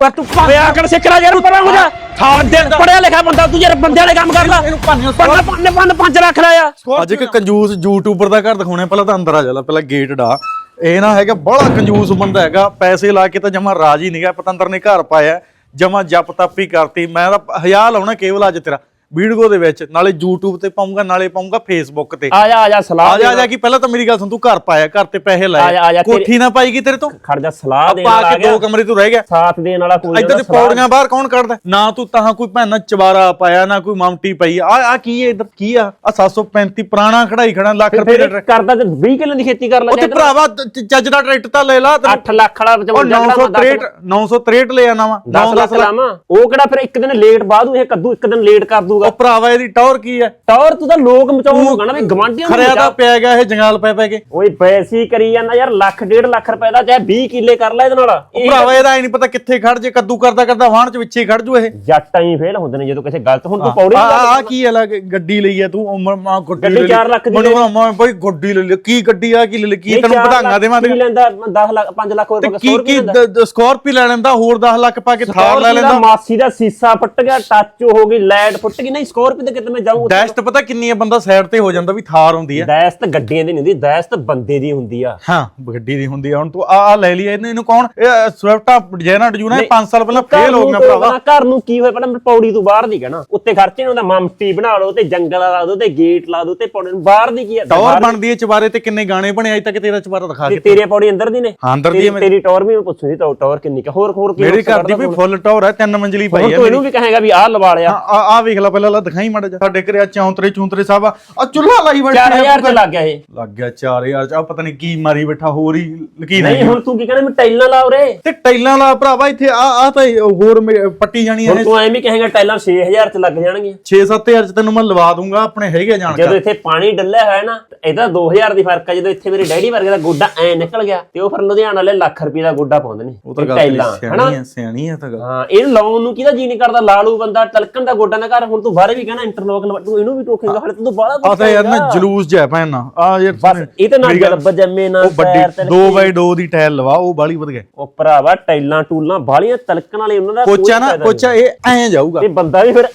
ਪਰ ਤੂੰ ਪਿਆ ਕਰ ਸਿੱਖਣਾ ਯਾਰ ਪਰਾਂ ਹੋ ਜਾ। ਥਾਂ ਦੇ ਪੜਿਆ ਲਿਖਿਆ ਬੰਦਾ ਤੂੰ ਯਾਰ ਬੰਦੇ ਵਾਲੇ ਕੰਮ ਕਰ ਲੈ। ਇਹਨੂੰ ਪੰਨ ਪੰਨ ਪੰਨ ਪੰਜ ਰੱਖ ਲੈ ਆ ਅੱਜ ਇੱਕ ਕੰਜੂਸ ਯੂਟਿਊਬਰ ਦਾ ਘਰ ਦਿਖਾਉਣਾ ਪਹਿਲਾਂ ਤਾਂ ਅੰਦਰ ਆ ਜਾ ਲੈ ਪਹਿਲਾਂ ਗੇਟ ਡਾ। ਇਹ ਨਾ ਹੈਗਾ ਬੜਾ ਕੰਜੂਸ ਬੰਦਾ ਹੈਗਾ ਪੈਸੇ ਲਾ ਕੇ ਤਾਂ ਜਮਾ ਰਾਜੀ ਨਹੀਂਗਾ ਪਤੰਦਰ ਨੇ ਘਰ ਪਾਇਆ ਜਮਾ ਜਪ ਤਪੀ ਕਰਤੀ। ਮੈਂ ਤਾਂ ਹਜ਼ਾਰ ਲਾਉਣਾ ਕੇਵਲ ਅੱਜ ਤੇਰਾ। ਵੀਡੀਓ ਦੇ ਵਿੱਚ ਨਾਲੇ YouTube ਤੇ ਪਾਉਂਗਾ ਨਾਲੇ ਪਾਉਂਗਾ Facebook ਤੇ। ਆ ਜਾ ਆ ਜਾ ਸਲਾਹ ਆ ਜਾ ਆ ਜਾ ਕਿ ਪਹਿਲਾਂ ਤਾਂ ਮੇਰੀ ਗੱਲ ਸੁਣ ਤੂੰ ਘਰ ਪਾਇਆ ਘਰ ਤੇ ਪੈਸੇ ਲਾਏ। ਕੋਠੀ ਨਾ ਪਾਈਗੀ ਤੇਰੇ ਤੋਂ? ਖੜ ਜਾ ਸਲਾਹ ਦੇਣ ਆ ਕੇ ਗਿਆ। ਦੋ ਕਮਰੇ ਤੂੰ ਰਹਿ ਗਿਆ। ਸਾਥ ਦੇਣ ਵਾਲਾ ਕੋਈ ਇੱਧਰ ਨਾ ਤੇ ਪੌੜੀਆਂ ਬਾਹਰ ਕੌਣ ਕੱਢਦਾ? ਨਾ ਤੂੰ ਤਾਂ ਕੋਈ ਭੈਣਾ ਚਵਾਰਾ ਪਾਇਆ ਨਾ ਕੋਈ ਮਮਟੀ ਪਈ। ਆ ਆ ਕੀ ਹੈ ਇੱਧਰ ਕੀ ਆ? ਆ 735 ਪੁਰਾਣਾ ਖੜਾਈ ਖੜਾ ਲੱਖ ਰੁਪਏ ਕਰਦਾ ਤੇ 20 ਕਿਲੋ ਦੀ ਖੇਤੀ ਕਰ ਲੈ ਉੱਥੇ ਭਰਾਵਾ ਚੱਜ ਦਾ ਟਰੈਕਟਰ ਤਾਂ ਲੈ ਲਾ ਤੈਨੂੰ। 8 ਲੱਖ ਵਾਲਾ ਉਹ 963 963 ਲੈ ਆਣਾ ਵਾ। 10 ਲੱਖ ਲਾਵਾਂ। ਉਹ ਕਿਹੜਾ ਫਿਰ ਇੱਕ ਦਿਨ ਲੇਟ ਬਾਅਦ ਇਹ ਕੱਦੂ ਇੱਕ ਦਿਨ ਲੇਟ ਕਰ ਦੂਗਾ। ਉਹ ਭਰਾਵਾ ਇਹਦੀ ਟੌਰ ਕੀ ਹੈ? ਟੌਰ ਤੂੰ ਤਾਂ ਲੋਕ ਮਚਾਉਣਗਾ ਨਾ ਵੀ ਗਵਾਂਢੀਆਂ ਨੂੰ ਖਰਿਆ ਮਚਾ। ਤਾਂ ਪਿਆ ਗਿਆ ਇਹ ਜੰਗਾਲ ਪੈ ਪੈ ਕੇ। ਓਏ ਪੈਸੀ ਕਰੀ ਜਾਂਦਾ ਯਾਰ ਲੱਖ ਡੇਢ ਲੱਖ ਰੁਪਏ ਦਾ ਚਾਹੇ 20 ਕਿੱਲੇ ਕਰ ਲੈ ਇਹਦੇ ਨਾਲ। ਉਹ ਇਹ ਭਰਾਵਾ ਇਹਦਾ ਨਹੀਂ ਪਤਾ ਕਿੱਥੇ ਖੜ ਜੇ ਕੱਦੂ ਕਰਦਾ ਕਰਦਾ ਵਾਹਣ ਚ ਵਿੱਚੇ ਖੜ ਜੂ ਇਹ। ਜੱਟਾਂ ਹੀ ਫੇਲ ਹੁੰਦੇ ਨੇ ਜਦੋਂ ਕਿਸੇ ਗਲਤ ਹੁਣ ਤੂੰ ਪੌੜੀ ਆ ਆ ਕੀ ਹੈ ਲਾ ਕੇ ਗੱਡੀ ਲਈ ਆ ਤੂੰ? ਉਮਰ ਮਾਂ ਗੱਡੀ ਗੱਡੀ ਲੈ ਲਈ। ਚਾਰ ਲੱਖ ਦੀ ਮੈਨੂੰ ਲੈ ਕਹਿੰਦਾ ਮੈਂ ਬਈ ਗੱਡੀ ਲੈ ਲਈ। ਕੀ ਗੱਡੀ ਆ ਕੀ ਲੈ ਲਈ? ਕੀ ਤੈਨੂੰ ਵਧਾਂਗਾ ਕੀ ਲੈਂਦਾ? 10 ਲੱਖ 5 ਲੱਖ ਹੋਰ ਤੇ ਪਾ ਕੀ ਕੀ ਸਕਾਰਪੀ ਲੈ ਲੈਂਦਾ ਹੋਰ 10 ਲੱਖ ਪਾ ਕੇ ਥਾਰ ਲੈ ਲੈਂਦਾ। ਮਾਸੀ ਦਾ ਸੀਸਾ ਫੁੱਟ ਗਿਆ ਟੱਚ ਹੋ ਗਈ ਲਾਈਟ ਫੁੱਟ ਗਈ ਨਹੀਂ ਸਕੋਰਪੀ ਤੇ ਕਿਤੇ ਮੈਂ ਜਾਊਂ ਤੇ ਪਤਾ ਕਿੰਨੀ ਹੈ ਬੰਦਾ ਸਾਈਡ ਤੇ ਹੋ ਜਾਂਦਾ ਵੀ ਥਾਰ ਹੁੰਦੀ ਹੈ ਦੈਸ ਤਾਂ ਗੱਡੀਆਂ ਦੀ ਨਹੀਂ ਹੁੰਦੀ ਦੈਸ ਤਾਂ ਬੰਦੇ ਦੀ ਹੁੰਦੀ ਆ। ਹਾਂ ਗੱਡੀ ਦੀ ਹੁੰਦੀ ਆ ਹੁਣ ਤੂੰ ਆ ਆ ਲੈ ਲਈ ਇਹਨੂੰ ਇਹਨੂੰ ਕੌਣ ਇਹ ਸਵਿਫਟਾ ਡਿਜ਼ਾਈਨਰ ਡਿਜੂਨਾ 5 ਸਾਲ ਪਹਿਲਾਂ ਫੇਲ ਹੋ ਗਿਆ ਭਰਾਵਾ। ਘਰ ਨੂੰ ਕੀ ਹੋਇਆ ਪਹਿਲਾਂ ਮੈਂ ਪੌੜੀ ਤੋਂ ਬਾਹਰ ਦੀ ਕਹਿਣਾ ਉੱਤੇ ਖਰਚੇ ਨਹੀਂ ਹੁੰਦਾ ਮਮਟੀ ਬਣਾ ਲਓ ਤੇ ਜੰਗਲ ਲਾ ਦੋ ਤੇ ਗੇਟ ਲਾ ਦੋ ਤੇ ਪੌੜੀ ਨੂੰ ਬਾਹਰ ਦੀ ਕੀ ਆ? ਟੌਰ ਬਣਦੀ ਹੈ ਚਵਾਰੇ ਤੇ ਕਿੰਨੇ ਗਾਣੇ ਬਣੇ ਅਜੇ ਤੱਕ ਤੇਰਾ ਚਵਾਰਾ ਦਿਖਾ ਤੇ ਕੇ ਤੇਰੇ ਪੌੜੀ ਅੰਦਰ ਦੀ ਨੇ? ਹਾਂ, ਅੰਦਰ ਦੀ ਤੇਰੀ- ਮੇਰੀ। ਤੇਰੀ ਟੌਰ ਵੀ ਮੈਂ ਪੁੱਛੂ ਸੀ ਟੌਰ ਕਿੰਨੀ ਕਾ ਹੋਰ ਹੋਰ ਕੀ ਮੇਰੀ ਘਰ ਦੀ ਵੀ ਫੁੱਲ ਟੌਰ ਹੈ ਤਿੰਨ ਮੰਜ਼ਲੀ ਤੂੰ? ਪਾਈ ਹੈ ਤੂੰ ਇਹਨੂੰ ਵੀ ਕਹੇਗਾ ਵੀ ਆਹ ਲਵਾ ਲਿਆ। ਆ ਆ ਵੇਖ ਲੈ ਪਹਿਲਾਂ ਲਾ ਦਿਖਾਈ ਮਾੜਾ ਜਿਹਾ। ਸਾਡੇ ਘਰੇ ਆ ਚੌਂਤਰੇ ਚੌਂਤਰੇ ਸਾਹਿਬ ਆ। ਆ ਚੁੱਲ੍ਹਾ ਲਾਈ ਬੈਠੇ 4000 ਚ ਲੱਗ ਗਿਆ ਇਹ। ਲੱਗ ਗਿਆ 4000 ਚ। ਆ ਪਤਾ ਨਹੀਂ ਕੀ ਮਾਰੀ ਬੈਠਾ ਹੋਰ ਹੀ ਲਕੀ ਨਹੀਂ ਹੁਣ ਤੂੰ ਕੀ ਕਹਿੰਦਾ ਮੈਂ ਟਾਈਲਾਂ ਲਾ ਉਰੇ। ਤੇ ਟਾਈਲਾਂ ਲਾ ਭਰਾਵਾ ਇੱਥੇ ਆ ਆ ਤਾਂ ਹੋਰ ਮੇ- ਪੱਟੀ ਜਾਣੀ ਹੁਣ ਹੈ ਤੂੰ ਐਵੇਂ ਕਹੇਗਾ ਟਾਈਲਾਂ 6000 ਚ ਲੱਗ ਜਾਣਗੀਆਂ। 6-7000 ਚ ਤੈਨੂੰ ਮੈਂ ਲਵਾ ਦੂੰਗਾ ਆਪਣੇ ਹੈਗੇ ਜਾਣਕਾਰ ਜਦੋਂ ਇੱਥੇ ਪਾਣੀ ਡੱਲਿਆ ਹੋਇਆ ਨਾ ਤੇ ਇਹਦਾ 2000 ਦੀ ਫ਼ਰਕ ਆ ਜਦੋਂ ਇੱਥੇ ਮੇਰੇ ਡੈਡੀ ਵਰਗੇ ਦਾ ਗੋਡਾ ਐ ਨਿਕਲ ਗਿਆ ਤੇ ਉਹ ਫਿਰ ਲੁਧਿਆਣਾ ਵਾਲੇ ਲੱਖ ਰੁਪਏ ਦਾ ਗੋਡਾ ਪਾਉਂਦੇ ਨੇ ਉਹ ਤਾਂ ਇਹ ਗੱਲ ਤੇਰੀ ਟਾਈਲਾਂ, ਹਨਾ? ਸਿਆਣੀ ਹੈ ਸਿਆਣੀ ਹੈ ਤਾਂ ਗੱਲ। ਹਾਂ ਇਹਨੂੰ ਲਾਉਣ ਨੂੰ ਕਿਹਦਾ ਜੀ ਨਹੀਂ ਕਰਦਾ? ਲਾਲੂ ਬੰਦਾ ਤਲਕਣ ਦਾ ਗੋਡਾ ਨਾ ਕਰ ਹੁਣ ਤੂੰ ਬਾਹਰ ਵੀ ਕਹਿੰਦਾ ਇੰਟਰਲੋਕ ਲਵਾ ਤੂੰ ਇਹਨੂੰ ਵੀ ਟੋਕੇਗਾ ਹਲੇ ਤੂੰ ਬਾਹਲਾ ਆ ਤਾਂ ਯਾਰ ਨਾ ਜਲੂਸ ਜਿਹਾ ਪੈਣਾ ਆ ਯਾਰ ਬਸ ਇਹ ਤੇ ਨਾ ਜਲਬ ਜੰਮੇ ਨਾ ਉਹ ਵੱਡੀ 2x2 ਦੀ ਟਾਇਲ ਲਵਾ ਉਹ ਬਾਲੀ ਵਧੀਆ। ਉਹ ਭਰਾਵਾ ਟਾਈਲਾਂ ਟੂਲਾਂ ਬਾਹਲੀਆਂ ਤਲਕਣ ਵਾਲੇ ਉਹਨਾਂ ਦਾ ਕੋਚਾ ਨਾ ਕੋਚਾ ਇਹ ਐਂ ਜਾਊਗਾ। ਇਹ ਬੰਦਾ ਵੀ ਫਿਰ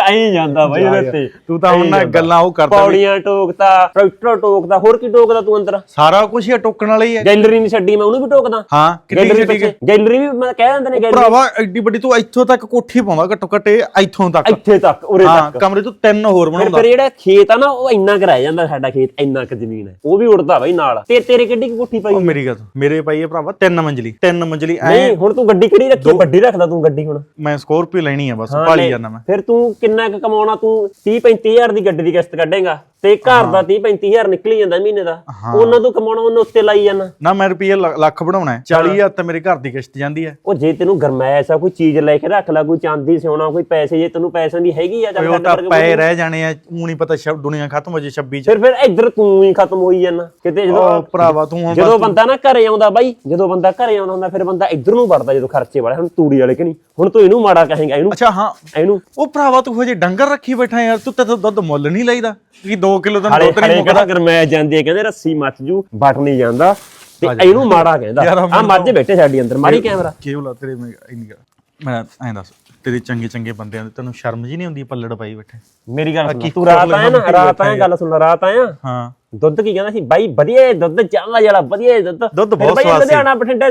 ਐਂ ਜਾਂਦਾ ਬਾਈ ਉਹਦੇ ਤੇ। ਤੂੰ ਤਾਂ ਹੁਣ ਨਾ ਗੱਲਾਂ ਉਹ ਕਰਦਾ ਪੌੜੀਆਂ ਟੋਕਦਾ ਟਰੈਕਟਰ ਟੋਕਦਾ ਹੋਰ ਕੀ ਟੋਕਦਾ ਤੂੰ ਅੰਦਰ? ਸਾਰਾ ਕੁਝ ਹੀ ਟੋਕਣ ਵਾਲਾ ਹੀ ਹੈ ਗੈਲਰੀ ਨਹੀਂ ਛੱਡੀ ਮੈਂ ਉਹਨੂੰ ਵੀ ਟੋਕਦਾ। ਹਾਂ ਗੈਲਰੀ ਪਿੱਛੇ ਗੈਲਰੀ ਵੀ ਮੈਂ ਕਹਿ ਦਿੰਦੇ ਨੇ ਗੈਲਰੀ। ਭਰਾਵਾ ਐਡੀ ਵੱਡੀ ਤੂੰ ਇੱਥੋਂ ਤੱਕ ਕੋਠੀ ਪਾਉਂਦਾ ਘੱਟੋ ਘੱਟ ਇੱਥੋਂ ਤੱਕ। ਇੱਥੇ ਤੱਕ। ਉਰੇ ਹਾਂ ਤੱਕ। ਕਮਰੇ ਤੋਂ ਤਿੰਨ ਹੋਰ ਫਿਰ ਬਣਾਉਂਦਾ। ਫਿਰ ਜਿਹੜਾ ਖੇਤ ਆ ਨਾ ਉਹ ਇੰਨਾ ਕੁ ਰਹਿ ਜਾਂਦਾ ਸਾਡਾ ਖੇਤ ਇੰਨਾ ਕੁ ਜ਼ਮੀਨ ਹੈ। ਉਹ ਵੀ ਉੜਦਾ ਬਾਈ ਨਾਲ। ਤੇ ਤੇਰੇ ਕਿੱਡੀ ਕੁ ਕੋਠੀ ਪਾਈ? ਉਹ ਮੇਰੀ ਗੱਲ ਸੁਣ, ਮੇਰੇ ਭਾਈ ਇਹ ਭਰਾਵਾ ਤਿੰਨ ਮੰਜ਼ਲੀ। ਤਿੰਨ ਮੰਜ਼ਲੀ ਐ ਨਹੀਂ ਹੁਣ ਤੂੰ ਗੱਡੀ ਕਿਹੜੀ ਰੱਖੀ ਵੱਡੀ ਰੱਖਦਾ ਤੂੰ ਗੱਡੀ ਹੁਣ। ਮੈਂ ਸਕੋਰਪੀਓ ਲੈਣੀ ਆ ਬਸ ਹਾਂ, ਭਾਲੀ ਜਾਂਦਾ ਮੈਂ। ਫਿਰ ਤੂੰ ਕਿੰਨਾ ਕੁ ਕਮਾਉਣਾ? ਤੂੰ 30 35000 ਦੀ ਗੱਡੀ ਦੀ ਕਿਸ਼ਤ ਕੱਢੇਗਾ। ਤੇ ਘਰ ਦਾ 30 35000 ਨਿਕਲੀ ਜਾਂਦਾ ਮਹੀਨੇ ਦਾ। ਉਹਨਾਂ ਤੋਂ ਕਮਾਉਣਾ ਉਹਨਾਂ ਉੱਤੇ ਲਾਈ ਜਾਣਾ। ਨਾ ਮੈਂ ਰੁਪਈਆ ਲ- ਲੱਖ ਬਣਾਉਣਾ ਹੈ। 40000 ਤਾਂ ਮੇਰੇ ਘਰ ਦੀ ਕਿਸ਼ਤ ਜਾਂਦੀ ਹੈ। ਉਹ ਜੇ ਤੈਨੂੰ ਗਰਮੈਸ਼ ਆ ਕੋਈ ਚੀਜ਼ ਲੈ ਕੇ ਰੱਖ ਲੈ ਕੋਈ ਚਾਂਦੀ ਸੋਨਾ ਕੋਈ ਪੈਸੇ ਜੇ ਤੈਨੂੰ ਪੈਸਿਆਂ ਦੀ ਹੈਗੀ ਆ ਚੱਲ ਉਹ ਤਾਂ ਪਏ ਰਹਿ ਜਾਣੇ ਆ ਊ ਨਹੀਂ ਪਤਾ ਸ਼ਬ ਦੁਨੀਆ ਖਤਮ ਹੋ ਜੇ 26 ਚ। ਫਿਰ ਫਿਰ ਇੱਧਰ ਤੂੰ ਹੀ ਖਤਮ ਹੋਈ ਜਾਂਦਾ। ਕਿਤੇ ਜਦੋਂ ਉਹ ਭਰਾਵਾ ਤੂੰ ਹੁਣ ਜਦੋਂ ਬੰਦਾ ਨਾ ਘਰੇ ਆਉਂਦਾ ਬਾਈ ਜਦੋਂ ਬੰਦਾ ਘਰੇ ਆਉਂਦਾ ਹੁੰਦਾ ਫਿਰ ਬੰਦਾ ਇੱਧਰ ਨੂੰ ਵੜਦਾ ਜਦੋਂ ਖਰਚੇ ਵਾਲੇ ਹੁਣ ਤੂੜੀ ਵਾਲੇ ਕਿ ਨਹੀਂ? ਹੁਣ ਤੂੰ ਇਹਨੂੰ ਮਾੜਾ ਕਹੇਗਾ ਇਹਨੂੰ ਅੱਛਾ ਹਾਂ। ਇਹਨੂੰ ਉਹ ਭਰਾਵਾ ਤੂੰ ਹਜੇ ਡੰਗਰ ਰੱਖੀ ਬੈਠਾ ਯਾਰ ਤੂੰ ਤੇ ਦੁੱਧ ਮੁੱਲ ਨਹੀਂ ਲਈਦਾ। ਕਿ 2 ਕਿਲੋ ਦਾ ਹਲੇ ਦੁੱਧ ਨਹੀਂ ਹਲੇ ਮੁੱਕਦਾ। ਕਿਹੜਾ ਗਰਮੈਸ਼ ਜਾਂਦੀ ਹੈ ਕਹਿੰਦੇ ਰੱਸੀ ਮੱਚ ਜੂ ਬਟ ਨਹੀਂ ਜਾਂਦਾ। ਤੇ ਇਹਨੂੰ ਮਾੜਾ ਕਹਿੰਦਾ। ਯਾਰ, ਆ ਮੱਝ ਬੈਠੇ ਸਾਡੀ ਅੰਦਰ ਮਾਰੀ ਕੈਮਰਾ। ਆ ਤੇਰੇ ਮੈਂ ਇੰਨੀ ਗੱਲ ਮੈਂ ਐਂ ਦੱਸ। ਤੇਰੇ ਚੰਗੇ ਚੰਗੇ ਬੰਦਿਆਂ ਦੇ ਤੈਨੂੰ ਸ਼ਰਮ ਜੀ ਨਹੀਂ ਆਉਂਦੀ ਪੱਲੜ ਪਾਈ ਬੈਠੇ? ਮੇਰੀ ਗੱਲ ਸੁਣ ਤੂੰ ਰਾਤ ਆਇਆ ਨਾ ਰਾਤ ਆਇਆ ਗੱਲ ਸੁਣ ਰਾਤ ਆਇਆ। ਹਾਂ। ਦੁੱਧ ਕੀ ਕਹਿੰਦਾ ਸੀ? ਬਾਈ ਵਧੀਆ ਦੁੱਧ ਚਾਵਾ ਜਿਹੜਾ ਵਧੀਆ ਦੁੱਧ। ਦੁੱਧ ਬਹੁਤ ਸਵਾਦ ਸੀ। ਲੁਧਿਆਣਾ ਬਠਿੰਡੇ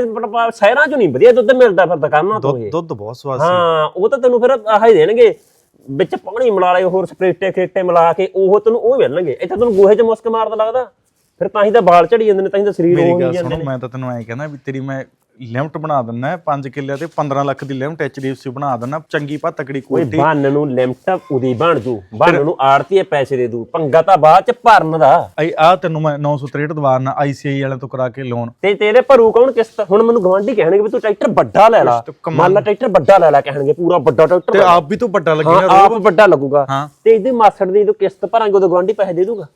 ਸ਼ਹਿਰਾਂ ਚੋਂ ਨਹੀਂ ਵਧੀਆ ਦੁੱਧ ਮਿਲਦਾ ਫਿਰ ਦੁਕਾਨਾਂ ਤੋਂ ਇਹ। ਦੁੱਧ ਬਹੁਤ ਸਵਾਦ ਸੀ। ਹਾਂ ਉਹ ਤਾਂ ਤੈਨੂੰ ਫਿਰ ਆਹ ਹੀ ਦੇਣਗੇ। ਵਿੱਚ ਪਾਣੀ ਮਿਲਾ ਲਏ ਹੋਰ ਸਪਰੇਟੇ ਖੇਟੇ ਮਿਲਾ ਕੇ ਉਹ ਤੈਨੂੰ ਉਹ ਮਿਲਣਗੇ। ਇੱਥੇ ਤੈਨੂੰ ਗੋਹੇ 'ਚ ਮੁਸਕ ਮਾਰਦਾ ਲੱਗਦਾ। ਫਿਰ ਤਾਂ ਹੀ ਤਾਂ ਵਾਲ ਝੜੀ ਜਾਂਦੇ ਨੇ ਤਾਂ ਹੀ ਤਾਂ ਸਰੀਰ ਹੀ ਜਾਂਦੇ ਨੇ। ਮੈਂ ਤਾਂ ਤੈਨੂੰ ਐਂ ਕਹਿੰਦਾ ਵੀ ਤੇਰੀ ਮੈਂ ਲਿਮਟ ਬਣਾ ਦਿੰਨਾ 5 ਕਿੱਲਿਆਂ ਤੇ 15 ਲੱਖ ਦੀ ਲਿਮਟ ਐਚਡੀਐਫਸੀ ਬਣਾ ਦਿੰਨਾ ਚੰਗੀ ਪਾ ਤਕੜੀ ਓਏ ਕੋਠੀ ਬੰਨ ਨੂੰ ਲਿਮਟ ਉਹਦੀ ਬਣ ਜੂ ਬੰਨ ਨੂੰ ਆੜਤੀ ਪੈਸੇ ਦੇ ਦੂ ਪੰਗਾ ਤਾਂ ਬਾਅਦ ਚ ਭਰਨ ਦਾ ਆਈ ਆ ਤੈਨੂੰ ਮੈਂ 963 ਦਵਾਰਨਾ ਆਈਸੀਆਈ ਵਾਲਿਆਂ ਤੋਂ ਕਰਾ ਕੇ ਲੋਨ ਤੇ ਤੇਰੇ ਭਰੂ ਕੌਣ ਕਿਸ਼ਤ ਹੁਣ ਮੈਨੂੰ ਗਵਾਂਢੀ ਕਹਿਣਗੇ ਵੀ ਤੂੰ ਟਰੈਕਟਰ ਵੱਡਾ ਲੈ ਲਾ ਕਿਸ਼ਤ। ਮੰਨ ਲਾ ਟਰੈਕਟਰ ਵੱਡਾ ਲੈ ਲੈ ਕਹਿਣਗੇ ਪੂਰਾ ਵੱਡਾ ਟਰੈਕਟਰ ਤੇ। ਆਪ ਵੀ ਤੂੰ ਵੱਡਾ ਹਾਂ ਲੱਗੇਗਾ ਆਪ ਵੱਡਾ ਲੱਗੂਗਾ ਹਾਂ। ਤੇ ਇਹਦੇ ਮਾਸੜ ਦੀ ਤੂੰ ਕਿਸ਼ਤ ਭਰਾਂਗੇ ਉਦੋਂ ਗਵਾਂਢੀ ਪੈਸੇ ਦੇ ਦੂਗਾ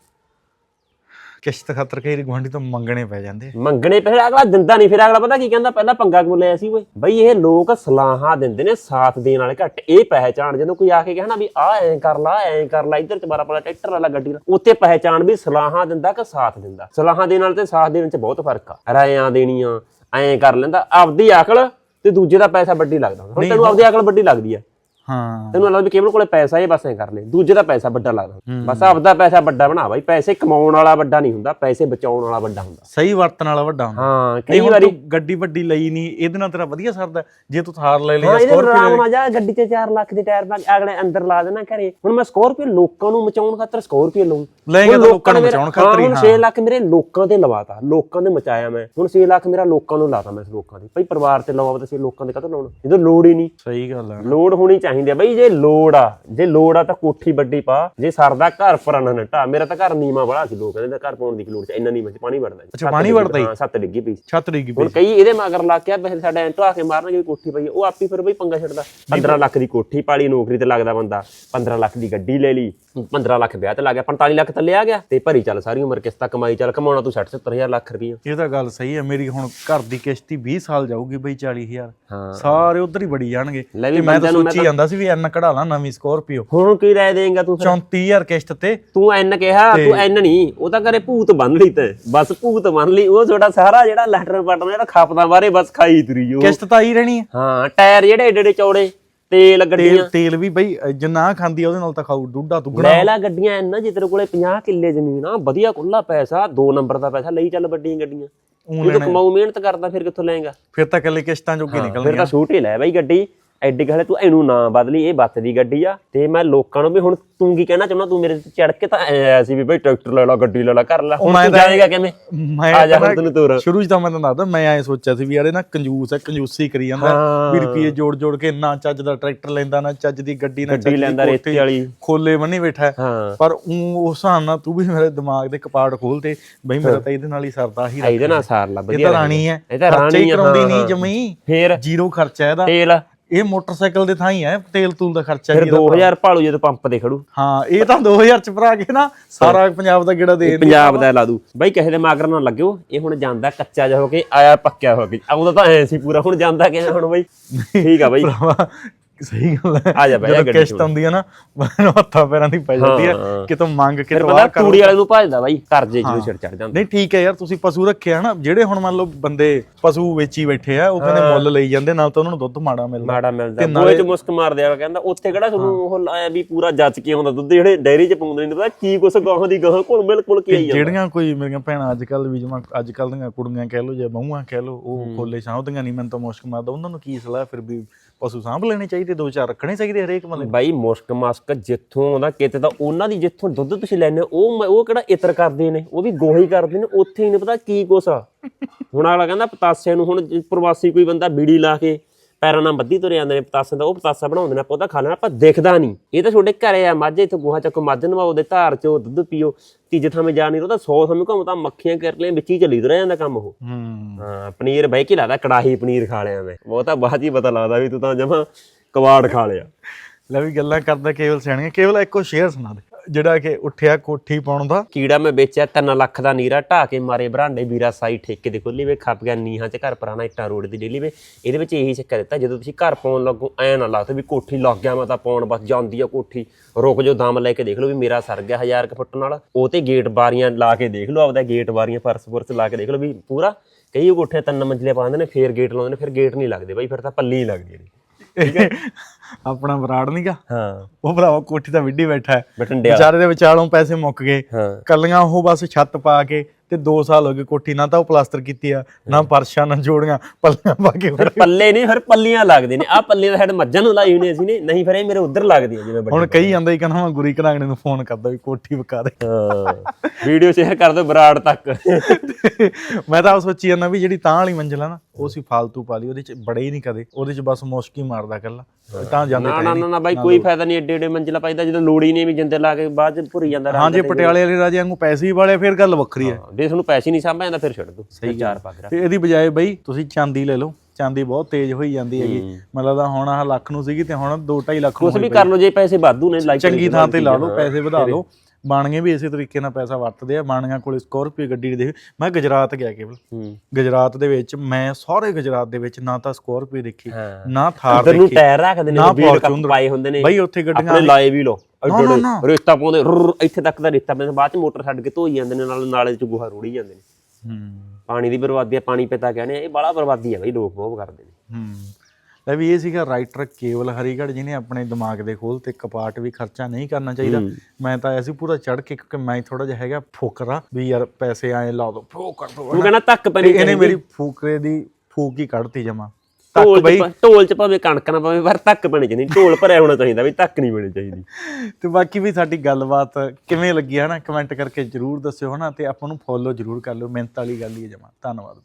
ਕਿਸ਼ਤ ਖਾਤਰ ਕਈ ਗਵਾਂਢੀ ਤੋਂ ਮੰਗਣੇ ਪੈ ਜਾਂਦੇ ਮੰਗਣੇ ਫਿਰ ਅਗਲਾ ਦਿੰਦਾ ਨਹੀਂ ਫਿਰ ਅਗਲਾ ਪਤਾ ਕੀ ਕਹਿੰਦਾ ਪਹਿਲਾਂ ਪੰਗਾ ਕਿਉਂ ਲਿਆ ਸੀ ਓਏ? ਬਈ ਇਹ ਲੋਕ ਸਲਾਹਾਂ ਦਿੰਦੇ ਨੇ ਸਾਥ ਦੇਣ ਵਾਲੇ ਘੱਟ। ਇਹ ਪਹਿਚਾਣ ਜਦੋਂ ਕੋਈ ਆ ਕੇ ਕਹਿਣਾ ਵੀ ਆ ਐਂ ਕਰ ਲਾ ਐਂ ਕਰ ਲਾ ਇੱਧਰ ਚਮਾਰਾ ਪੜਾ ਟਰੈਕਟਰ ਵਾਲਾ ਗੱਡੀ ਦਾ ਉੱਥੇ ਪਹਿਚਾਣ ਵੀ ਸਲਾਹਾਂ ਦਿੰਦਾ ਕਿ ਸਾਥ ਦਿੰਦਾ। ਸਲਾਹਾਂ ਦੇਣ ਨਾਲ ਤੇ ਸਾਥ ਦੇਣ ਚ ਬਹੁਤ ਫ਼ਰਕ ਆ। ਰਾਇਆਂ ਦੇਣੀਆਂ ਐਂ ਕਰ ਲੈਂਦਾ ਆਪਦੀ ਅਕਲ ਤੇ ਦੂਜੇ ਦਾ ਪੈਸਾ ਵੱਡੀ ਲੱਗਦਾ। ਹੁਣ ਤੈਨੂੰ ਆਪਦੀ ਅਕਲ ਵੱਡੀ ਲੱਗਦੀ ਆ। ਹਾਂ। ਤੈਨੂੰ ਲੱਗਦਾ ਵੀ ਕੇਵਲ ਕੋਲੇ ਪੈਸਾ ਇਹ ਬਸ ਐ ਕਰ ਲੈ। ਦੂਜੇ ਦਾ ਪੈਸਾ ਵੱਡਾ ਲੱਗਦਾ। ਬਸ ਆਪਦਾ ਪੈਸਾ ਵੱਡਾ ਬਣਾ ਬਾਈ। ਪੈਸੇ ਕਮਾਉਣ ਵਾਲਾ ਵੱਡਾ ਨਹੀਂ ਹੁੰਦਾ ਪੈਸੇ ਬਚਾਉਣ ਵਾਲਾ ਵੱਡਾ ਹੁੰਦਾ। ਸਹੀ ਵਰਤਣ ਵਾਲਾ ਵੱਡਾ ਹੁੰਦਾ। ਹਾਂ ਕਈ ਵਾਰੀ ਤੂੰ ਗੱਡੀ ਵੱਡੀ ਲਈ ਨਹੀਂ ਇਹਦੇ ਨਾਲ ਤੇਰਾ ਵਧੀਆ ਸਰਦਾ। ਜੇ ਤੂੰ ਥਾਰ ਲੈ ਲਈ ਸਕੋਰਪੀਓ ਆਰਾਮ ਨਾਲ ਜਾ ਗੱਡੀ 'ਚ 4 ਲੱਖ ਦੇ ਟਾਇਰ ਪਾ ਕੇ ਅਗਲੇ ਅੰਦਰ ਲਾ ਦੇਣਾ ਘਰੇ। ਹੁਣ ਮੈਂ ਸਕੋਰਪੀਓ ਲੋਕਾਂ ਨੂੰ ਮਚਾਉਣ ਖਾਤਰ ਸਕੋਰਪੀਓ ਲਊਂ। ਤਾਂ ਲੋਕਾਂ ਨੂੰ ਨੇ ਮਚਾਉਣ ਖਾਤਰ ਹੀ, ਹਾਂ, ਹੁਣ 6 ਲੱਖ ਮੇਰੇ ਲੋਕਾਂ ਤੇ ਲਵਾਤਾ। ਲੋਕਾਂ ਦੇ ਮਚਾਇਆ ਮੈਂ। ਹੁਣ 6 ਲੱਖ ਮੇਰਾ ਲੋਕਾਂ ਨੂੰ ਲਾਤਾ ਮੈਂ ਲੋਕਾਂ ਦੇ। ਭਾਈ ਪਰਿਵਾਰ ਤੇ ਲਵਾਂ ਤਾਂ 6 ਲੋਕਾਂ ਦੇ ਕਦੋਂ ਲਾਉਣਾ? ਜਦੋਂ ਲੋੜ ਹੀ ਨਹੀਂ। ਸਹੀ ਗੱਲ ਹੈ ਲੋੜ ਹੋਣੀ ਚਾਹੀਦੀ ਹੈ ਬਈ ਜੇ ਲੋੜ ਆ ਜੇ ਲੋੜ ਆ ਤਾਂ ਕੋਠੀ ਵੱਡੀ ਪਾ ਜੇ ਸਰਦਾ ਘਰ ਪੁਰਾਣਾ ਨਾ ਢਾ ਮੇਰਾ ਤਾਂ ਘਰ ਨੀਵਾ ਬੜਾ ਸੀ ਲੋਕ ਕਹਿੰਦੇ ਘਰ ਪਾਉਣ ਦੀ ਕੀ ਲੋੜ ਚ ਇੰਨਾ ਨੀਵਾਂ ਚ ਪਾਣੀ ਵੜਦਾ। ਅੱਛਾ, ਪਾਣੀ ਵੜਦਾ? ਹਾਂ ਸੱਤ ਡਿੱਗੀ ਪਈ। ਛੱਤ ਡਿੱਗੀ ਹੁਣ ਪਈ ਕਈ ਇਹਦੇ ਮਗਰ ਲੱਗ ਗਿਆ ਵੈਸੇ ਸਾਡਾ ਐਂ ਢਾ ਕੇ ਮਾਰਨਗੇ ਕੋਠੀ ਪਈ। ਉਹ ਆਪੀ ਫਿਰ ਬਈ ਪੰਗਾ ਛੱਡਦਾ। 15 ਲੱਖ ਦੀ ਕੋਠੀ ਪਾਲੀ ਨੌਕਰੀ ਤੇ ਲੱਗਦਾ ਬੰਦਾ। 15 ਲੱਖ ਦੀ ਗੱਡੀ ਲੈ ਲਈ 15 ਲੱਖ ਵਿਆਹ ਤੇ ਲੱਗ ਗਿਆ 45 ਲੱਖ ਥੱਲੇ ਆ ਗਿਆ। ਤੇ ਭਰੀ ਚੱਲ ਸਾਰੀ ਉਮਰ ਕਿਸ਼ਤਾਂ ਕਮਾਈ ਚੱਲ ਕਮਾਉਣਾ ਤੂੰ 60 70000 ਲੱਖ ਰੁਪਈਆ। ਇਹ ਤਾਂ ਗੱਲ ਸਹੀ ਹੈ ਮੇਰੀ ਹੁਣ ਘਰ ਦੀ ਕਿਸ਼ਤੀ 20 ਸਾਲ ਜਾਊਗੀ ਬਈ 40000 ਹਾਂ। ਸਾਰੇ ਉਧਰ ਹੀ ਬੜੀ ਜਾਣਗੇ। ਤੇ ਮੈਂ ਤਾਂ ਸੋਚੀ ਜਾਂਦਾ ਸੀ ਵੀ ਐਨ ਕਢਾ ਲਾਂ ਨਵੀਂ ਸਕੋਰਪੀਓ। ਹੁਣ ਕੀ ਰਾਏ ਦੇਂਗਾ ਤੂੰ ਫਿਰ? 34000 ਕਿਸ਼ਤ ਤੇ। ਤੂੰ ਐਨ ਕਿਹਾ ਤੂੰ ਐਨ ਨਹੀਂ ਉਹ ਤਾਂ ਕਰੇ ਭੂਤ ਬੰਨ ਲਈ ਤੇ। ਬਸ ਭੂਤ ਬੰਨ ਲਈ ਉਹ ਤੁਹਾਡਾ ਸਾਰਾ ਜਿਹੜਾ ਲੈਟਰ ਬਟਨ ਜਿਹੜਾ ਖਾਪਦਾ ਬਾਰੇ ਬਸ ਖਾਈ ਤੁਰੀ ਜੋ ਕਿਸ਼ਤ ਤਾਂ ਆਈ ਰਹਿਣੀ ਹੈ ਹਾਂ ਟਾਇਰ ਜਿਹੜੇ ਏਡੇ ਏਡੇ ਚੌੜੇ ਤੇਲ ਗੱਡੀਆਂ। ਤੇਲ ਤੇਲ ਵੀ ਬਈ ਜਿੰਨਾ ਖਾਂਦੀ ਆ ਉਹਦੇ ਨਾਲ ਤਾਂ ਖਾਊ ਡੂਡਾ ਦੁੱਗਣਾ। ਲੈ ਲੈ ਗੱਡੀਆਂ ਐਨਾ ਜੇ ਤੇਰੇ ਕੋਲੇ 50 ਕਿੱਲੇ ਜ਼ਮੀਨ ਆ ਵਧੀਆ ਖੁੱਲਾ ਪੈਸਾ 2 ਨੰਬਰ ਦਾ ਪੈਸਾ ਲਈ ਚੱਲ ਵੱਡੀਆਂ ਗੱਡੀਆਂ। ਤੂੰ ਕਮਾਊ ਮਿਹਨਤ ਕਰਦਾ ਫਿਰ ਕਿੱਥੋਂ ਲਏਗਾ? ਫਿਰ ਤਾਂ ਇਕੱਲੇ ਕਿਸ਼ਤਾਂ ਜੋਗੀ ਫਿਰ ਨਿਕਲਣਗੀਆਂ। ਤਾਂ ਛੂਟ ਹੀ ਲੈ ਬਾਈ ਗੱਡੀ। ਐਡੀ ਗਲੇ ਤੂੰ ਇਹਨੂੰ ਨਾ ਬਦਲੀ ਇਹ ਬੱਤ ਦੀ ਗੱਡੀ ਆ। ਤੇ ਮੈਂ ਲੋਕਾਂ ਨੂੰ ਵੀ ਹੁਣ ਤੂੰ ਕੀ ਕਹਿਣਾ ਚਾਹੁੰਦਾ? ਤੂੰ ਮੇਰੇ ਤੇ ਚੜ ਕੇ ਤਾਂ ਆਇਆ ਸੀ ਵੀ ਬਈ ਟਰੈਕਟਰ ਲੈ ਲਾ ਗੱਡੀ ਲੈ ਲਾ ਕਰ ਲੈ ਹੁਣ ਤੂੰ ਤਾਂ- ਜਾਏਗਾ ਕਿਵੇਂ? ਮੈਂ ਆ ਜਾ ਤਾਂ ਹੁਣ ਤੈਨੂੰ ਤੋਰ। ਸ਼ੁਰੂ 'ਚ ਤਾਂ ਮੈਂ ਤੁਹਾਨੂੰ ਦੱਸਦਾ ਮੈਂ ਐ ਸੋਚਿਆ ਸੀ ਵੀ ਯਾਰ ਇਹ ਨਾ ਕੰਜੂਸ ਹੈ ਕੰਜੂਸੀ ਕਰੀ ਜਾਂਦਾ। ਵੀ ਰੁਪਏ ਜੋੜ ਜੋੜ ਕੇ ਨਾ ਚੱਜ ਦਾ ਟਰੈਕਟਰ ਲੈਂਦਾ ਨਾ ਚੱਜ ਦੀ ਗੱਡੀ ਨਾ ਚੱਜ ਲੈਂਦਾ ਰੇਤੇ ਵਾਲੀ। ਖੋਲੇ ਬੰਨੀ ਬੈਠਾ ਪਰ ਉਸ ਹਿਸਾਬ ਨਾਲ ਤੂੰ ਵੀ ਮੇਰੇ ਦਿਮਾਗ ਦੇ ਕਪਾੜ ਖੋਲਤੇ ਬਈ ਮੇਰਾ ਤਾਂ ਇਹਦੇ ਨਾਲ ਹੀ ਸਰਦਾ ਹੀ ਇਹਦੇ ਨਾਲ ਸਾਰ ਲਾ ਇਹ ਵਧੀਆ ਤਾਂ ਰਾਣੀ ਹੈ। ਇਹ ਤਾਂ ਰਾਣੀ ਹੀ ਕਰਾਉਂਦੀ ਨਹੀਂ ਹਾਂ। ਜਮਈ ਫੇਰ? ਜ਼ੀਰੋ ਖਰਚਾ ਇਹਦਾ। ਤੇਲ। ਇਹ ਮੋਟਰਸਾਈਕਲ ਦੇ ਥਾਂ ਹੀ ਹੈ ਤੇਲ ਤੂਲ ਦਾ ਖਰਚਾ ਫਿਰ ਨਹੀਂ ਇਹਦਾ 2000 ਭਾਲੂ ਜਦੋਂ ਪੰਪ ਤੇ ਖੜੂ। ਹਾਂ ਇਹ ਤਾਂ 2000 ਚ ਭਰਾ ਕੇ ਨਾ ਸਾਰਾ ਪੰਜਾਬ ਦਾ ਗੇੜਾ ਦੇ ਪੰਜਾਬ ਦਾ ਲਾ ਦੂ। ਬਾਈ ਕਿਸੇ ਦੇ ਮਾਗਰ ਨਾਲ ਲੱਗਿਓ ਇਹ ਹੁਣ ਜਾਂਦਾ ਕੱਚਾ ਜਿਹਾ ਹੋ ਕੇ ਆਇਆ ਪੱਕਿਆ ਹੋ ਕੇ। ਆਉਂਦਾ ਤਾਂ ਐ ਸੀ ਪੂਰਾ ਹੁਣ ਜਾਂਦਾ ਕਿਵੇਂ ਹੁਣ ਬਾਈ? ਠੀਕ ਆ ਬਾਈ। ਸਹੀ ਗੱਲ ਹੈ। ਆ ਜਾ ਬਹਿ ਜਾ ਜਦੋਂ ਗੱਡੀ ਕਿਸ਼ਤ ਆਉਂਦੀ ਹੈ ਨਾ ਮੈਨੂੰ ਹੱਥਾਂ ਪੈਰਾਂ ਦੀ ਪੈ ਜਾਂਦੀ ਹੈ। ਹਾਂ। ਕਿਤੋਂ ਮੰਗ ਫਿਰ ਕਿਤੋਂ ਬੰਦਾ ਆ ਕਰ ਤੂੜੀ ਵਾਲੇ ਨੂੰ ਭਜਦਾ ਬਾਈ ਕਰਜ਼ੇ ਜਦੋਂ ਛਿੜ ਚੜ ਜਾਂਦਾ। ਨਹੀਂ ਠੀਕ ਹੈ ਯਾਰ ਤੁਸੀਂ ਪਸ਼ੂ ਰੱਖਿਆ ਨਾ ਜਿਹੜੇ ਹੁਣ ਮੰਨ ਲਓ ਬੰਦੇ ਪਸ਼ੂ ਵੇਚੀ ਬੈਠੇ ਆ ਉਹ ਕਹਿੰਦੇ ਮੁੱਲ ਲਈ ਜਾਂਦੇ ਨਾਲ ਤਾਂ ਉਹਨਾਂ ਨੂੰ ਦੁੱਧ ਮਾੜਾ ਮਿਲਦਾ। ਮਾੜਾ ਮਿਲਦਾ। ਬੋਏ ਚ ਮੁਸਕ ਮਾਰਦੇ ਆ ਕਹਿੰਦਾ ਉੱਥੇ ਕਿਹੜਾ ਤੁਹਾਨੂੰ ਉਹ ਲਾਇਆ ਵੀ ਪੂਰਾ ਜੱਜ ਕੇ ਆਉਂਦਾ ਦੁੱਧ ਜਿਹੜੇ ਡੈਰੀ ਚ ਪਾਉਂਦੇ ਨੇ ਪਤਾ ਕੀ ਕੁਛ ਗਾਹਾਂ ਦੀ ਗਾਹਾਂ ਕੋਲ ਬਿਲਕੁਲ ਕੀ ਆਈ ਜਾਂਦਾ। ਜਿਹੜੀਆਂ ਕੋਈ ਮੇਰੀਆਂ ਭੈਣਾਂ ਅੱਜ ਕੱਲ ਵੀ ਜਮਾ ਅੱਜ ਕੱਲ ਦੀਆਂ ਕੁੜੀਆਂ ਕਹਿ ਲਓ ਜਾਂ ਬਹੂਆਂ ਕਹਿ ਲਓ ਉਹ ਖੋਲੇ ਸਾਂਭਦੀਆਂ ਨਹੀਂ ਮੈਨੂੰ ਤਾਂ ਮੁਸ਼ਕ ਮਾਰਦਾ। ਉਹਨਾਂ ਨੂੰ ਕੀ ਸਲਾਹ ਫਿਰ ਵੀ ਪਸ਼ੂ ਸਾਂਭ ਲੈਣੇ ਚਾਹੀਦੇ, ਦੋ ਚਾਰ ਰੱਖਣੇ ਚਾਹੀਦੇ ਹਰੇਕ ਬੰਦੇ ਨੂੰ। ਬਾਈ ਮੁਸ਼ਕ ਮਸਕ ਜਿੱਥੋਂ ਆਉਂਦਾ, ਕਿਤੇ ਤਾਂ ਉਹਨਾਂ ਦੀ ਜਿੱਥੋਂ ਦੁੱਧ ਤੁਸੀਂ ਲੈਣੇ ਉਹ ਉਹ ਕਿਹੜਾ ਇਤਰ ਕਰਦੇ ਨੇ, ਉਹ ਵੀ ਗੋਹੀ ਕਰਦੇ ਨੇ, ਉੱਥੇ ਹੀ ਨਹੀਂ ਪਤਾ ਕੀ ਕੁਛ ਆ ਹੁਣ ਅਗਲਾ ਕਹਿੰਦਾ ਪਤਾਸੇ ਨੂੰ, ਹੁਣ ਜੇ ਪ੍ਰਵਾਸੀ ਕੋਈ ਬੰਦਾ ਬੀੜੀ ਲਾ ਕੇ ਪੈਰਾਂ ਨਾਲ ਬੱਧੀ ਤੁਰੇ ਜਾਂਦੇ ਨੇ ਪਤਾਸੇ ਦਾ ਉਹ ਪਤਾਸਾ ਬਣਾਉਂਦੇ ਨੇ ਆਪਾਂ ਉਹਦਾ ਖਾ ਲੈਣਾ ਆਪਾਂ ਦਿਖਦਾ ਨਹੀਂ। ਇਹ ਤਾਂ ਤੁਹਾਡੇ ਘਰੇ ਆ ਮੱਝ ਇੱਥੇ ਗੋਹਾ ਚੱਕੋ ਮੱਝ ਨਵਾਓ ਦੇ ਧਾਰ ਚੋ ਦੁੱਧ ਪੀਓ ਤੀਜੇ ਥਾਂ ਜਾ ਨਹੀਂ ਉਹਦਾ 100 ਥਾਂ ਘੁੰਮ ਤਾਂ ਮੱਖੀਆਂ ਕਰ ਲੈ ਵਿੱਚ ਹੀ ਚੱਲੀ ਤੁਰਿਆ ਜਾਂਦਾ ਕੰਮ ਉਹ। ਹੂੰ। ਹਾਂ ਪਨੀਰ ਬਹਿ ਕੇ ਲਾਦਾ ਕੜਾਹੀ ਪਨੀਰ ਖਾ ਲਿਆ ਮੈਂ। ਉਹ ਤਾਂ ਬਾਅਦ ਹੀ ਪਤਾ ਲੱਗਦਾ ਵੀ ਤੂੰ ਤਾਂ ਜਮਾ ਕਵਾੜ ਖਾ ਲਿਆ। ਲੈ ਵੀ ਗੱਲਾਂ ਕਰਦਾ ਕੇਵਲ ਸਿਆਣੀਆਂ ਕੇਵਲ ਇੱਕੋ ਸ਼ੇਅਰ ਸੁਣਾ ਦੇ। ਜਿਹੜਾ ਕਿ ਉੱਠਿਆ ਕੋਠੀ ਪਾਉਣ ਦਾ। ਕੀੜਾ ਮੈਂ ਵੇਚਿਆ 3 ਲੱਖ ਦਾ ਨੀਰਾ ਢਾ ਕੇ ਮਾਰੇ ਬਰਾਂਡੇ ਵੀਰਾ ਸਾਈ ਠੇਕੇ ਦੇ ਖੁੱਲੀ ਵੇ ਖੱਪ ਗਿਆ ਨੀਹਾਂ 'ਚ ਘਰ ਪੁਰਾਣਾ ਇੱਟਾਂ ਰੋਡ ਦੀ ਡੇਲੀ ਵੇ। ਇਹਦੇ ਵਿੱਚ ਇਹੀ ਚੱਕਰ ਦਿੱਤਾ ਜਦੋਂ ਤੁਸੀਂ ਘਰ ਪਾਉਣ ਲੱਗੋ ਐ ਨਾ ਲੱਗਦਾ ਵੀ ਕੋਠੀ ਲੱਗ ਗਿਆ ਮੈਂ ਤਾਂ ਪਾਉਣ ਬਸ ਜਾਂਦੀ ਆ ਕੋਠੀ। ਰੁਕ ਜੋ ਦਮ ਲੈ ਕੇ ਦੇਖ ਲਓ ਵੀ ਮੇਰਾ ਸਰ ਗਿਆ 1000 ਕੁ ਫੁੱਟ ਨਾਲ। ਉਹ ਤੇ ਗੇਟ ਬਾਰੀਆਂ ਲਾ ਕੇ ਦੇਖ ਲਓ ਆਪਦਾ ਗੇਟ ਬਾਰੀਆਂ ਫਰਸ ਫੁਰਸ ਲਾ ਕੇ ਦੇਖ ਲਓ ਵੀ ਪੂਰਾ। ਕਈ ਕੋਠੇ ਤਿੰਨ ਮੰਜ਼ਲੇ ਪਾਉਂਦੇ ਨੇ ਫੇਰ ਗੇਟ ਲਾਉਂਦੇ ਨੇ ਫਿਰ ਗੇਟ ਨਹੀਂ ਲੱਗਦੇ ਬਾਈ ਫਿਰ ਤਾਂ ਪੱਲੀ ਹੀ ਲੱਗਦੀ ਨੇ ਆਪਣਾ ਬਰਾੜ ਨੀਗਾ। ਹਾਂ। ਉਹ ਭਰਾਵਾ ਕੋਠੀ ਤਾਂ ਵਿੱਢੀ ਬੈਠਾ ਹੈ। ਵਿਚਾਰੇ ਦੇ ਵਿਚਾਲੋਂ ਪੈਸੇ ਮੁੱਕ ਗਏ। ਕੱਲੀਆਂ ਉਹ ਬਸ ਛੱਤ ਪਾ ਕੇ ਤੇ 2 ਸਾਲ ਹੋ ਗਏ ਕੋਠੀ ਨਾ ਤਾਂ ਉਹ ਪਲਾਸਟਰ ਕੀਤੀ ਆ ਨਾ ਪਰਸ਼ਾ ਨਾ ਜੋੜੀਆਂ ਪੱਲੀਆਂ ਪਾ ਕੇ ਫਿਰ ਪੱਲੇ ਨਹੀਂ ਫਿਰ ਪੱਲੀਆਂ ਲੱਗਦੇ ਨੇ। ਆ ਪੱਲੇ ਤਾਂ ਸਾਡੇ ਮੱਝਾਂ ਨੂੰ ਲਾਈ ਹੋਣੀ ਅਸੀਂ ਨੇ ਨਹੀਂ ਫਿਰ ਇਹ ਮੇਰੇ ਉਧਰ ਲੱਗਦੀਆਂ ਜਿਵੇਂ ਹੁਣ ਕਈ ਜਾਂਦਾ ਹੀ ਕਹਿੰਦਾ ਮੈਂ ਗੁਰੀ ਘਰਾਂਗਣੇ ਨੂੰ ਫੋਨ ਕਰਦਾ ਵੀ ਕੋਠੀ ਵਿਕਾ ਦੇ। ਹਾਂ। ਵੀਡੀਓ ਸ਼ੇਅਰ ਕਰ ਦਿਓ ਬਰਾੜ ਤੱਕ। ਮੈਂ ਤਾਂ ਸੋਚੀ ਜਾਂਦਾ ਵੀ ਜਿਹੜੀ ਤਾਂ ਵਾਲੀ ਮੰਜ਼ਿਲ ਆ ਨਾ ਉਹ ਸੀ ਫਾਲਤੂ ਪਾ ਲਈ ਉਹਦੇ ਚ ਬੜੇ ਹੀ ਨਹੀਂ ਕਦੇ। ਉਹਦੇ ਚ ਬਸ ਮੁਸ਼ਕ ਮਾਰਦਾ ਕੱਲਾ। ਤਾਂ ਜਾਂਦੇ ਨਾ ਨਾ ਨਾ ਨਾ। ਬਾਈ ਕੋਈ ਫਾਇਦਾ ਨਹੀਂ ਏਡੇ ਏਡੇ ਮੰਜ਼ਿਲਾ ਪਾਈਦਾ ਜਦੋਂ ਲੋੜ ਹੀ ਨਹੀਂ ਵੀ ਜਿੰਦੇ ਲਾ ਕੇ ਬਾਅਦ ਚ ਭੁਰੀ ਜਾਂਦਾ ਹਾਂ ਜੇ ਪਟਿਆਲੇ ਵਾਲੇ ਰਾਜੇ ਵਾਂਗੂ ਪੈਸੇ ਹੀ ਵਾਲੇ ਫਿਰ ਗੱਲ ਵੱਖਰੀ ਹੈ। ਜੇ ਤੁਹਾਨੂੰ ਪੈਸੇ ਨਹੀਂ ਸਾਂਭਿਆ ਜਾਂਦਾ ਫਿਰ ਛੱਡ ਦੋ। ਸਹੀ ਚਾਰ ਪਾ ਕੇ ਰੱਖ। ਤੇ ਇਹਦੀ ਬਜਾਏ ਬਈ ਤੁਸੀਂ ਚਾਂਦੀ ਲੈ ਲਓ। ਚਾਂਦੀ ਬਹੁਤ ਤੇਜ਼ ਹੋਈ ਜਾਂਦੀ ਹੈਗੀ। ਮੈਨੂੰ ਲੱਗਦਾ ਹੁਣ ਆਹ ਲੱਖ ਨੂੰ ਸੀਗੀ ਤੇ ਹੁਣ 2.5 ਲੱਖ ਨੂੰ ਕੁਛ ਵੀ ਕਰ ਲਓ ਜੇ ਪੈਸੇ ਵਾਧੂ ਨੇ ਲਾਈਕ ਚੰਗੀ ਥਾਂ ਤੇ ਲਾ ਲਓ ਪੈਸੇ ਵਧਾ ਲਓ। ਬਾਣੀਏ ਵੀ ਇਸੇ ਤਰੀਕੇ ਨਾਲ ਪੈਸਾ ਵਰਤਦੇ ਆ ਬਾਣੀਆਂ ਕੋਲ ਸਕੋਰਪੀਓ ਗੱਡੀ ਦੇ ਮੈਂ ਗੁਜਰਾਤ ਗਿਆ ਕੇਵਲ। ਗੁਜਰਾਤ ਦੇ ਵਿੱਚ ਮੈਂ ਸਾਰੇ ਗੁਜਰਾਤ ਦੇ ਵਿੱਚ ਨਾ ਤਾਂ ਸਕੋਰਪੀਓ ਦੇਖੀ ਨਾ ਥਾਰ ਉਧਰ ਨੂੰ ਦੇਖੀ ਟਾਇਰ ਰੱਖਦੇ ਨੇ ਵੀਲ ਕੱਪ। ਪਾਏ ਹੁੰਦੇ ਨੇ। ਬਈ ਉੱਥੇ ਗੱਡੀਆਂ ਆਪਣੇ ਲਾਏ ਵੀ ਲੋ। ਰੇਤਾ ਪਾਉਂਦੇ ਇੱਥੇ ਤੱਕ ਦਾ ਰੇਤਾ ਪੈਂਦਾ ਬਾਅਦ ਚ ਮੋਟਰ ਛੱਡ ਕੇ ਧੋਈ ਜਾਂਦੇ ਨੇ ਨਾਲ ਨਾਲੇ ਚ ਗੋਹਾ ਰੋੜੀ ਜਾਂਦੇ ਨੇ। ਹੂੰ। ਪਾਣੀ ਦੀ ਬਰਬਾਦੀ ਆ ਪਾਣੀ ਪਿਤਾ ਕਹਿੰਦੇ ਆ, ਇਹ ਬੜਾ ਬਰਬਾਦੀ ਆ ਬਈ ਲੋਕ ਬਹੁਤ ਕਰਦੇ ਨੇ। ਹੂੰ। ਲੈ ਵੀ ਇਹ ਸੀਗਾ ਰਾਈਟਰ ਕੇਵਲ ਹਰੀਗੜ੍ਹ ਜਿਹਨੇ ਆਪਣੇ ਦਿਮਾਗ ਦੇ ਖੋਲ ਤੇ ਕਪਾਟ ਵੀ ਖਰਚਾ ਨਹੀਂ ਕਰਨਾ ਚਾਹੀਦਾ। ਮੈਂ ਤਾਂ ਐਸੀ ਪੂਰਾ ਚੜ ਕੇ ਕਿਉਂਕਿ ਮੈਂ ਥੋੜਾ ਜਿਹਾ ਹੈਗਾ ਫੋਕਰਾ ਵੀ ਯਾਰ ਪੈਸੇ ਆਏ ਲਾ ਦੋ ਫੋਕ ਕਰ ਦੋ। ਤੂੰ ਕਹਿੰਦਾ ਧੱਕ ਤੇ ਪੈਣੀ ਇਹਨੇ ਮੇਰੀ ਫੂਕਰੇ ਦੀ ਫੂਕ ਹੀ ਕੱਢਤੀ ਜਮਾ। ਢੋਲ ਤੱਕ ਬਈ। ਢੋਲ ਚ ਭਾਵੇਂ ਕਣਕ ਨਾ ਪਵੇ ਪਰ ਧੱਕ ਪੈਣੀ ਚਾਹੀਦੀ। ਢੋਲ ਭਰਿਆ ਹੋਣਾ ਚਾਹੀਦਾ ਵੀ ਧੱਕ ਨਹੀਂ ਪੈਣੀ ਚਾਹੀਦੀ। ਤੇ ਬਾਕੀ ਵੀ ਸਾਡੀ ਗੱਲਬਾਤ ਕਿਵੇਂ ਲੱਗੀ ਹੈ ਨਾ ਕਮੈਂਟ ਕਰਕੇ ਜਰੂਰ ਦੱਸਿਓ ਹਨਾ ਤੇ ਆਪਾਂ ਨੂੰ ਫੋਲੋ ਜਰੂਰ ਕਰ ਲਿਓ। ਮਿਹਨਤ ਵਾਲੀ ਗੱਲ ਹੀ ਹੈ ਜਮਾ। ਧੰਨਵਾਦ।